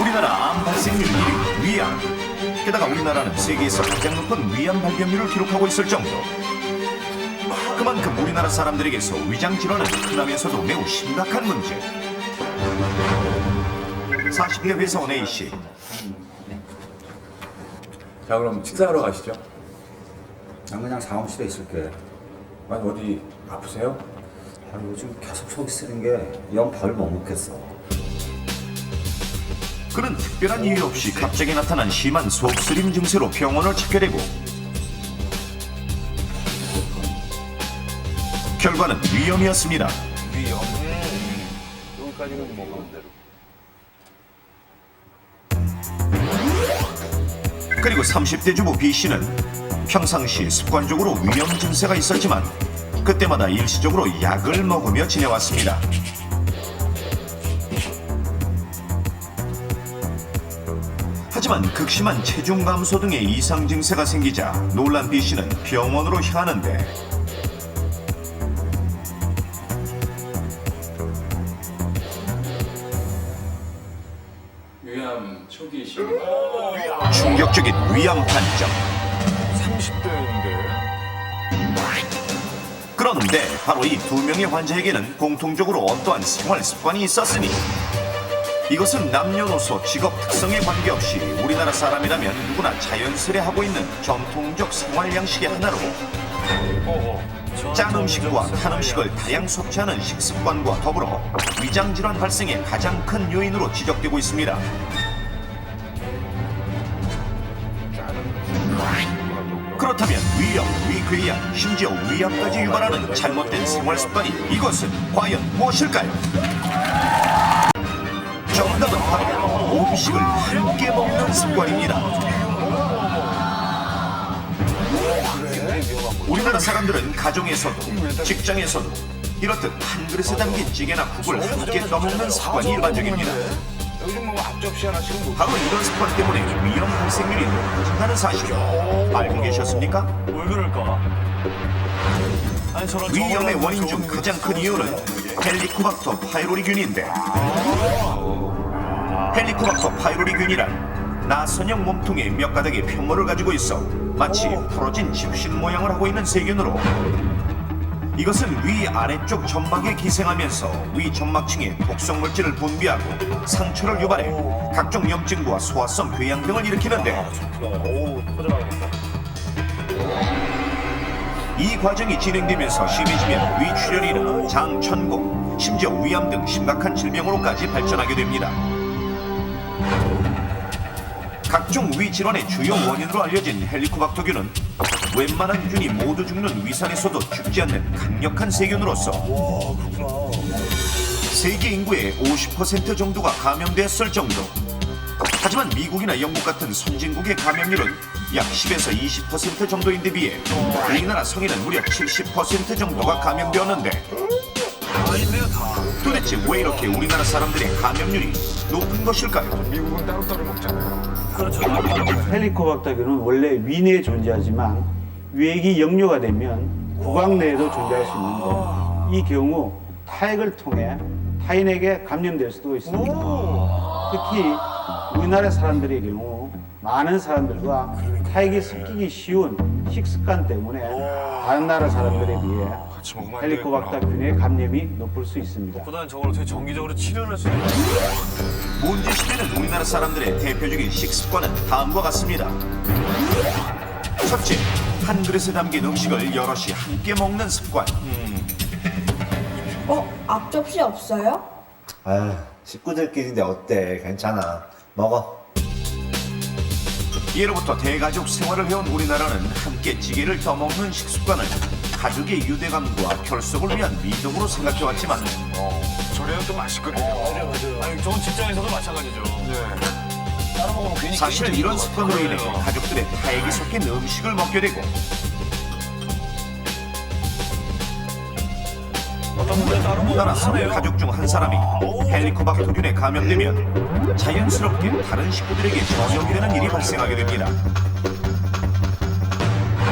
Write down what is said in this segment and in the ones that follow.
우리나라 암 발생률 1위 위암. 게다가 우리나라는 세계에서 가장 높은 위암 발병률을 기록하고 있을 정도. 그만큼 우리나라 사람들에게서 위장 질환은 흔하면서도 매우 심각한 문제. 40대 회사원 A 씨. 자 그럼 식사하러 가시죠. 난 그냥 사무실에 있을게. 아니 어디 아프세요? 아, 요즘 계속 속이 쓰는 게영 밥을 못 먹겠어. 그는 특별한 이유 없이 갑자기 나타난 심한 속쓰림 증세로 병원을 찾게 되고 결과는 위염이었습니다. 위험. 여기까지는 대로. 그리고 30대 주부 B 씨는 평상시 습관적으로 위염 증세가 있었지만 그때마다 일시적으로 약을 먹으며 지내왔습니다. 하지만 극심한 체중 감소 등의 이상 증세가 생기자 놀란 B 씨는 병원으로 향하는데 위암 초기이십니다. 충격적인 위암 판정. 30대인데. 그런데 바로 이 두 명의 환자에게는 공통적으로 어떠한 생활 습관이 있었으니 이것은 남녀노소 직업 특성에 관계없이 우리나라 사람이라면 누구나 자연스레 하고 있는 전통적 생활 양식의 하나로 짠 음식과 탄 음식을 다량 섭취하는 식습관과 더불어 위장 질환 발생의 가장 큰 요인으로 지적되고 있습니다. 그렇다면 위염, 위궤양, 심지어 위암까지 유발하는 잘못된 생활 습관이 이것은 과연 무엇일까요? 음식을 함께 먹는 습관입니다. 우리나라 사람들은 가정에서도 직장에서도 이렇듯 한 그릇에 담긴 찌개나 국을 함께 떠먹는 습관이 일반적입니다. 바로 이런 습관 때문에 위험 발생률이 높아진다는 사실 알고 계셨습니까? 왜 그럴까? 위염의 원인 중 가장 거큰 이유는 헬리코박터 파이로리균인데 헬리코박터 파이로리균이란 나선형 몸통에 몇 가닥의 편모를 가지고 있어 마치 풀어진 집신 모양을 하고 있는 세균으로 이것은 위 아래쪽 점막에 기생하면서 위 점막층에 독성 물질을 분비하고 상처를 유발해 각종 염증과 소화성 궤양 등을 일으키는데 이 과정이 진행되면서 심해지면 위출혈이나 장천공, 심지어 위암 등 심각한 질병으로까지 발전하게 됩니다. 각종 위 질환의 주요 원인으로 알려진 헬리코박터균은 웬만한 균이 모두 죽는 위산에서도 죽지 않는 강력한 세균으로서 세계 인구의 50% 정도가 감염됐을 정도. 하지만 미국이나 영국 같은 선진국의 감염률은 약 10에서 20% 정도인데 비해 우리나라 성인은 무려 70% 정도가 감염되었는데 도대체 왜 이렇게 우리나라 사람들의 감염률이 높은 것일까요? 미국은 따로따로 먹잖아요. 헬리코박터균은 원래 위 내에 존재하지만 위액이 역류가 되면 구강 내에도 존재할 수 있는데 이 경우 타액을 통해 타인에게 감염될 수도 있습니다. 특히 우리나라 사람들의 경우 많은 사람들과 타액이 섞이기 쉬운 식습관 때문에 다른 나라 사람들에 비해 같이 먹으면 안 헬리코박터균의 감염이 높을 수 있습니다. 보다는 저걸 어떻게 정기적으로 치료를 할수 있는 문제 시대는 우리나라 사람들의 대표적인 식습관은 다음과 같습니다. 첫째, 한 그릇에 담긴 음식을 여럿이 함께 먹는 습관. 어? 앞접시 없어요? 아, 식구들끼리인데 어때? 괜찮아. 먹어. 예로부터 대가족 생활을 해온 우리나라는 함께 찌개를 떠먹는 식습관을 가족의 유대감과 결속을 위한 미덕으로 생각해왔지만 어, 저래야 또 맛있거든요. 맞아요, 맞아요. 아니 저건 직장에서도 마찬가지죠. 따로 먹으면 괜히 사실 기분이 이런. 습관으로 인해 가족들의 타액이 섞인 음식을 먹게 되고 따라서 하네요. 가족 중 한 사람이 헬리코박터균에 감염되면 자연스럽게 다른 식구들에게 전염이 되는 일이 발생하게 됩니다.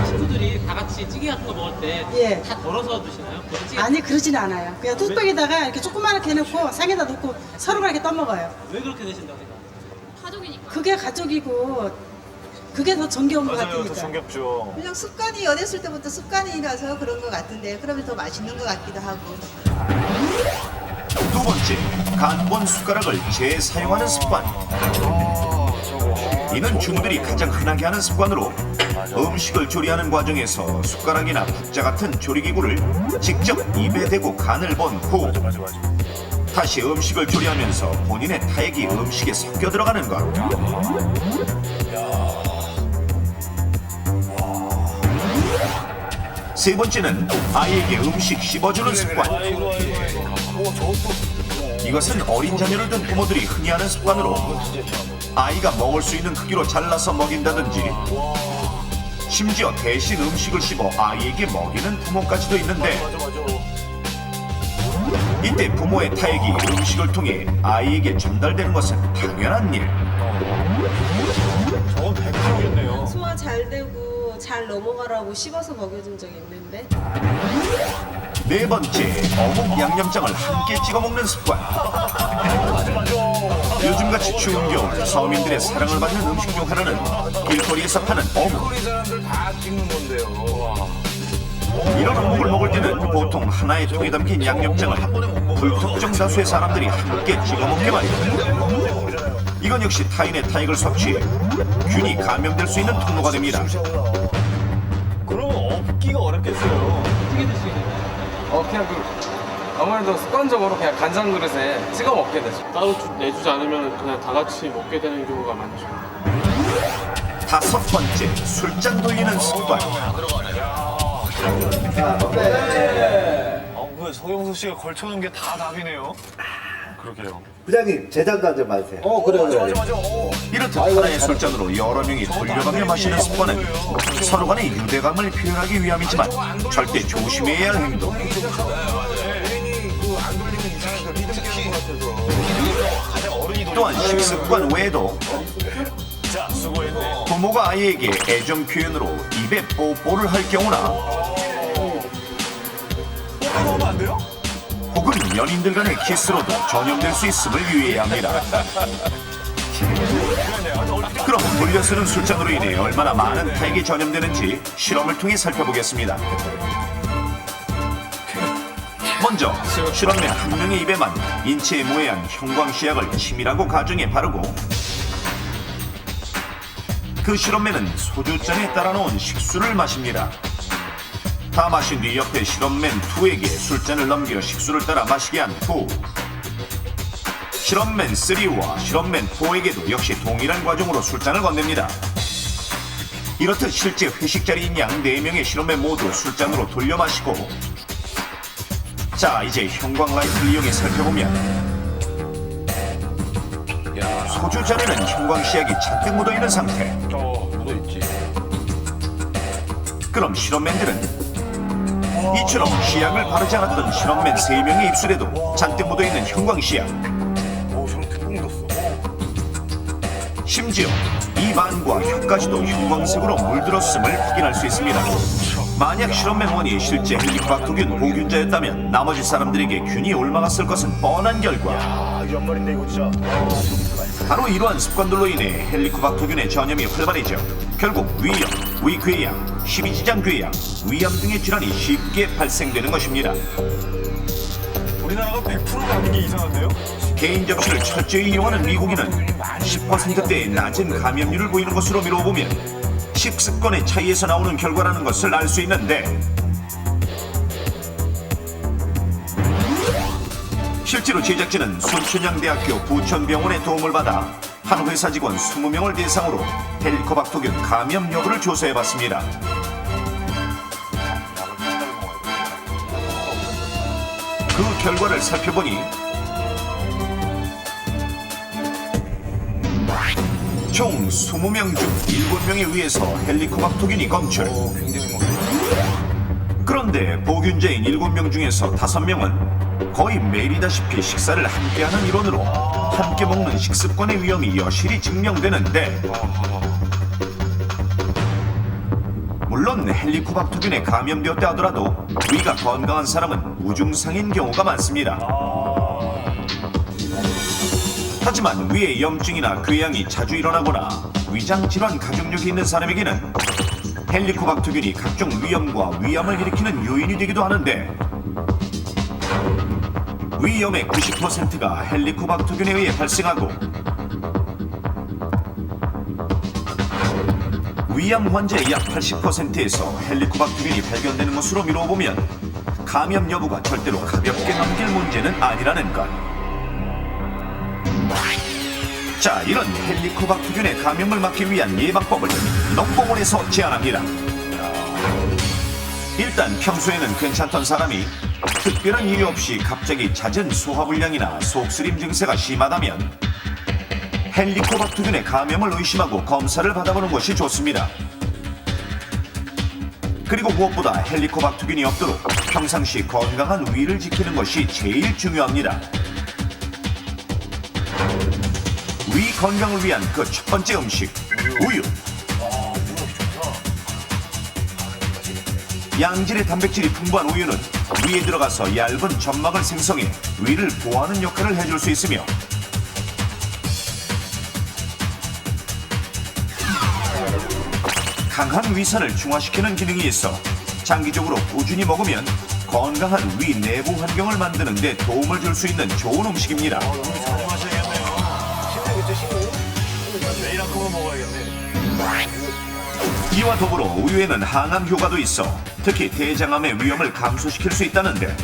친구들이 다 같이 찌개 같은 거 먹을 때 다 예. 덜어서 드시나요? 찌개 아니 그러진 않아요. 그냥 뚝배기다가 이렇게 조그맣게 해놓고 상에다 놓고 서로가 이렇게 떠먹어요. 왜 그렇게 드신다고 생각하세요? 가족이니까. 그게 가족이고 그게 더 정겨운 것 맞아요. 더 같으니까. 정겹죠. 그냥 습관이 어렸을 때부터 습관이라서 그런 것 같은데 그러면 더 맛있는 것 같기도 하고 두 번째, 간본 숟가락을 재사용하는 습관. 이는 주부들이 가장 흔하게 하는 습관으로 음식을 조리하는 과정에서 숟가락이나 국자 같은 조리기구를 직접 입에 대고 간을 본후 다시 음식을 조리하면서 본인의 타액이 음식에 섞여 들어가는 것. 세 번째는 아이에게 음식 씹어주는 습관. 이것은 어린 자녀를 둔 부모들이 흔히 하는 습관으로 아이가 먹을 수 있는 크기로 잘라서 먹인다든지 심지어 대신 음식을 씹어 아이에게 먹이는 부모까지도 있는데 이때 부모의 타액이 음식을 통해 아이에게 전달되는 것은 당연한 일. 저건 100%겠네요. 소화 잘 되고 잘 넘어가라고 씹어서 먹여준 적이 있는데 네 번째, 어묵 양념장을 함께 찍어 먹는 습관. 요즘같이 추운 겨울 서민들의 사랑을 받는 음식 중 하나는 길거리에서 파는 어묵. 우리 사람들 다 찍는 건데요. 이런 어묵을 먹을 때는 보통 하나의 통에 담긴 양념장을 불특정 다수의 사람들이 함께 찍어 먹게 마련. 이건 역시 타인의 타액을 섭취해 균이 감염될 수 있는 통로가 됩니다. 없기가 어렵겠어요. 어떻게 드시겠나요? 어 그냥 그 아무래도 습관적으로 그냥 간장 그릇에 찍어 먹게 되죠. 따로 주- 내주지 않으면 그냥 다 같이 먹게 되는 경우가 많죠. 다섯 번째, 술잔 돌리는 습관. 어, 그 서경수 씨가 걸쳐놓은 게 다 답이네요. 그러게요. 부장님 제장도 한잔 마세요. 어 그래 그래. 이렇듯 하나의 술잔으로 여러 명이 돌려가며 마시는 습관은 서로 간의 유대감을 표현하기 위함이지만 절대 조심해야 할 행동. 같아서. 또한 식습관 외에도. 부모가 아이에게 애정 표현으로 입에 뽀뽀를 할 경우나 먹으면 안 돼요? 혹은 연인들 간의 키스로도 전염될 수 있음을 유의해야 합니다. 그럼 돌려 쓰는 술잔으로 인해 얼마나 많은 타액이 전염되는지 실험을 통해 살펴보겠습니다. 먼저 실험맨 한 명의 입에만 인체에 모해한 형광시약을 치밀하고 가정에 바르고 그 실험맨은 소주잔에 따라 놓은 식수를 마십니다. 다 마신 뒤 옆에 실험맨 2에게 술잔을 넘겨 식수를 따라 마시게 한 후 실험맨 3와 실험맨 4에게도 역시 동일한 과정으로 술잔을 건넵니다. 이렇듯 실제 회식 자리인 양 4명의 실험맨 모두 술잔으로 돌려 마시고 자 이제 형광 라이트를 이용해 살펴보면 소주 잔에는 형광 시약이 잔뜩 묻어있는 상태 어, 묻어있지. 그럼 실험맨들은 이처럼 시약을 바르지 않았던 실험맨 3명의 입술에도 잔뜩 묻어있는 형광시약. 심지어 입 안과 혀까지도 형광색으로 물들었음을 확인할 수 있습니다 만약 실험맨 원이 실제 헬리코박터균 보균자였다면 나머지 사람들에게 균이 옮아갔을 것은 뻔한 결과 아, 이거. 바로 이러한 습관들로 인해 헬리코박터균의 전염이 활발해져 결국 위염, 위궤양, 십이지장궤양, 위암 등의 질환이 쉽게 발생되는 것입니다 우리나라가 100% 가는 게 이상한데요? 개인 접시를 철저히 이용하는 미국인은 10%대의 낮은 감염률을 보이는 것으로 미뤄보면 식습관의 차이에서 나오는 결과라는 것을 알 수 있는데 실제로 제작진은 순천향대학교 부천병원의 도움을 받아 한 회사 직원 20명을 대상으로 헬리코박터균 감염 여부를 조사해봤습니다. 결과를 살펴보니 총 20명 중 7명에 의해서 헬리코박터균이 검출. 그런데 보균자인 7명 중에서 5명은 거의 매일이다시피 식사를 함께하는 일원으로 함께 먹는 식습관의 위험이 여실히 증명되는데 물론 헬리코박터균에 감염되었다 하더라도 위가 건강한 사람은 우중상인 경우가 많습니다. 하지만 위에 염증이나 궤양이 자주 일어나거나 위장 질환 가족력이 있는 사람에게는 헬리코박터균이 각종 위염과 위암을 일으키는 요인이 되기도 하는데 위염의 90%가 헬리코박터균에 의해 발생하고 위암 환자의 약 80%에서 헬리코박터균이 발견되는 것으로 미뤄보면 감염 여부가 절대로 가볍게 넘길 문제는 아니라는 것. 자, 이런 헬리코박터균의 감염을 막기 위한 예방법을 농공원에서 제안합니다. 일단 평소에는 괜찮던 사람이 특별한 이유 없이 갑자기 잦은 소화불량이나 속쓰림 증세가 심하다면 헬리코박터균의 감염을 의심하고 검사를 받아보는 것이 좋습니다. 그리고 무엇보다 헬리코박터균이 없도록 평상시 건강한 위를 지키는 것이 제일 중요합니다. 위 건강을 위한 그 첫 번째 음식 우유. 양질의 단백질이 풍부한 우유는 위에 들어가서 얇은 점막을 생성해 위를 보호하는 역할을 해줄 수 있으며 강한 위산을 중화시키는 기능이 있어 장기적으로 꾸준히 먹으면 건강한 위 내부 환경을 만드는 데 도움을 줄 수 있는 좋은 음식입니다. 이와 더불어 우유에는 항암 효과도 있어 특히 대장암의 위험을 감소시킬 수 있다는데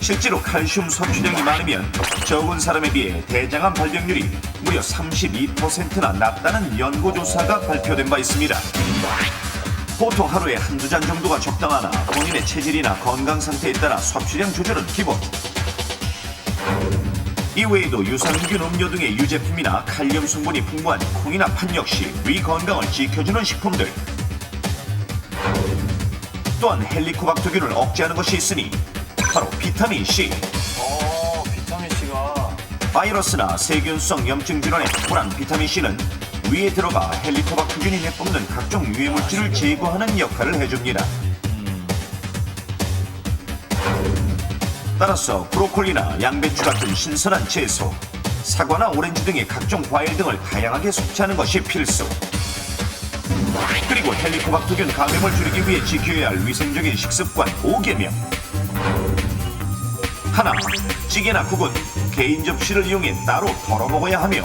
실제로 칼슘 섭취량이 많으면 적은 사람에 비해 대장암 발병률이 무려 32%나 낮다는 연구조사가 발표된 바 있습니다. 보통 하루에 한두 잔 정도가 적당하나 본인의 체질이나 건강 상태에 따라 섭취량 조절은 기본. 이외에도 유산균 음료 등의 유제품이나 칼륨 성분이 풍부한 콩이나 팥 역시 위 건강을 지켜주는 식품들. 또한 헬리코박터균을 억제하는 것이 있으니 바로 비타민 C. 바이러스나 세균성 염증 질환에 특별한 비타민 C는 위에 들어가 헬리코박터균이 내뿜는 각종 유해 물질을 제거하는 역할을 해줍니다. 따라서 브로콜리나 양배추 같은 신선한 채소, 사과나 오렌지 등의 각종 과일 등을 다양하게 섭취하는 것이 필수. 그리고 헬리코박터균 감염을 줄이기 위해 지켜야 할 위생적인 식습관 5개명. 하나, 찌개나 국은 개인 접시를 이용해 따로 덜어 먹어야 하며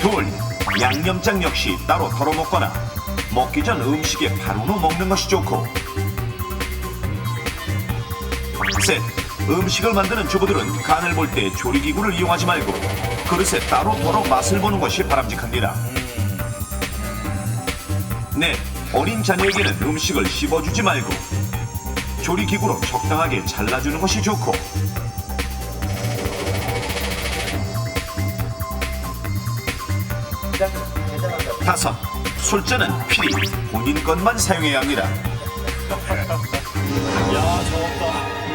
둘, 양념장 역시 따로 덜어 먹거나 먹기 전 음식에 바로 후 먹는 것이 좋고 셋, 음식을 만드는 주부들은 간을 볼 때 조리기구를 이용하지 말고 그릇에 따로 덜어 맛을 보는 것이 바람직합니다. 넷, 어린 자녀에게는 음식을 씹어주지 말고 조리기구로 적당하게 잘라주는 것이 좋고 다섯, 술잔은 필히 본인 것만 사용해야 합니다.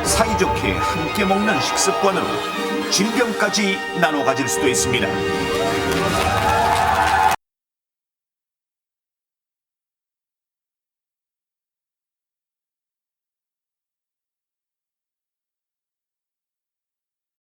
사이좋게 함께 먹는 식습관으로 질병까지 나눠 가질 수도 있습니다.